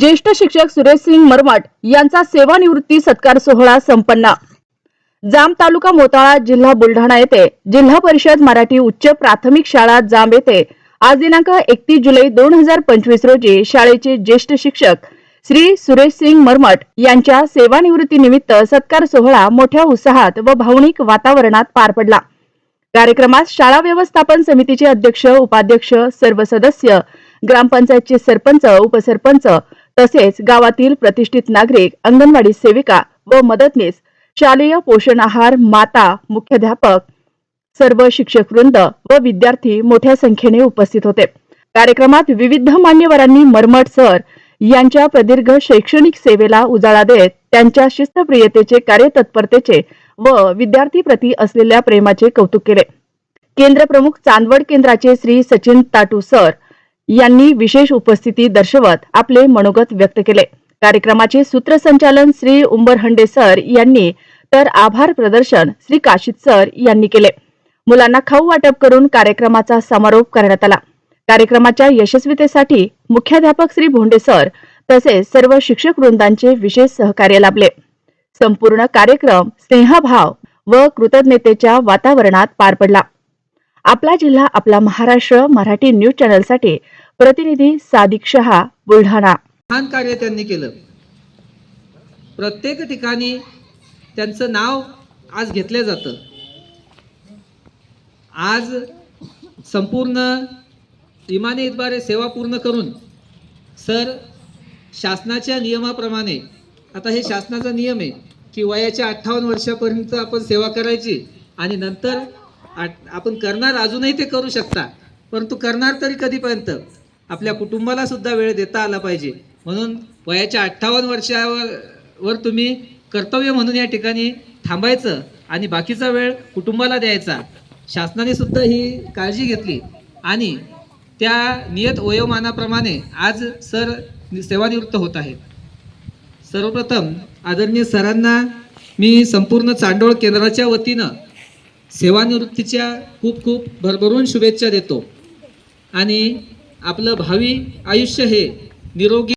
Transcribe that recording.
ज्येष्ठ शिक्षक सुरेश सिंग मरमट यांचा सेवानिवृत्ती सत्कार सोहळा संपन्न. जाम तालुका मोताळा जिल्हा बुलढाणा येथे जिल्हा परिषद मराठी उच्च प्राथमिक शाळा जांब येथे आज दिनांक एकतीस जुलै दोन हजार पंचवीस रोजी शाळेचे ज्येष्ठ शिक्षक श्री सुरेश सिंग मरमट यांच्या सेवानिवृत्तीनिमित्त सत्कार सोहळा मोठ्या उत्साहात व भावनिक वातावरणात पार पडला. कार्यक्रमात शाळा व्यवस्थापन समितीचे अध्यक्ष उपाध्यक्ष सर्व सदस्य ग्रामपंचायतचे सरपंच उपसरपंच तसेच गावातील प्रतिष्ठित नागरिक अंगणवाडी सेविका व मदतनीस शालेय पोषण आहार माता मुख्याध्यापक सर्व शिक्षक वृंद व विद्यार्थी मोठ्या संख्येने उपस्थित होते. कार्यक्रमात विविध मान्यवरांनी मरमट सर यांच्या प्रदीर्घ शैक्षणिक सेवेला उजाळा देत त्यांच्या शिस्तप्रियतेचे कार्यतत्परतेचे व विद्यार्थी प्रती असलेल्या प्रेमाचे कौतुक केले. केंद्र प्रमुख चांदवड केंद्राचे श्री सचिन ताटू सर यांनी विशेष उपस्थिती दर्शवत आपले मनोगत व्यक्त केले. कार्यक्रमाचे सूत्रसंचालन श्री उंबरहंडे सर यांनी तर आभार प्रदर्शन श्री काशिद सर यांनी केले. मुलांना खाऊ वाटप करून कार्यक्रमाचा समारोप करण्यात आला. कार्यक्रमाच्या यशस्वीतेसाठी मुख्याध्यापक श्री भोंडे सर तसेच सर्व शिक्षक वृंदांचे विशेष सहकार्य लाभले. संपूर्ण कार्यक्रम स्नेहभाव व कृतज्ञतेच्या वातावरणात पार पडला. आपला जिल्हा आपला महाराष्ट्र मराठी न्यूज चॅनलसाठी प्रतिनिधी सादिक शहा बुलढाणा. महान कार्य त्यांनी केलं. प्रत्येक ठिकाणी त्यांचं नाव आज घेतलं जातं. आज संपूर्ण इमानीद्वारे सेवा पूर्ण करून सर शासनाच्या नियमाप्रमाणे आता हे शासनाचा नियम आहे की वयाच्या अठ्ठावन्न वर्षापर्यंत आपण सेवा करायची आणि नंतर आपण करणार अजूनही ते करू शकता परंतु करणार तरी कधीपर्यंत? आपल्या कुटुंबाला सुद्धा वेळ देता आला पाहिजे. म्हणून वयाच्या अठ्ठावन्न वर्षावर वर तुम्ही कर्तव्य म्हणून या ठिकाणी थांबायचं आणि बाकीचा वेळ कुटुंबाला द्यायचा. शासनाने सुद्धा ही काळजी घेतली. आणि त्या नियत वयोमानाप्रमाणे आज सर सेवानिवृत्त होत आहेत. सर्वप्रथम आदरणीय सरांना मी संपूर्ण चांडोळ केंद्राच्या वतीनं सेवानिवृत्तीच्या खूप खूप भरभरून शुभेच्छा देतो. आणि आपलं भावी आयुष्य हे निरोगी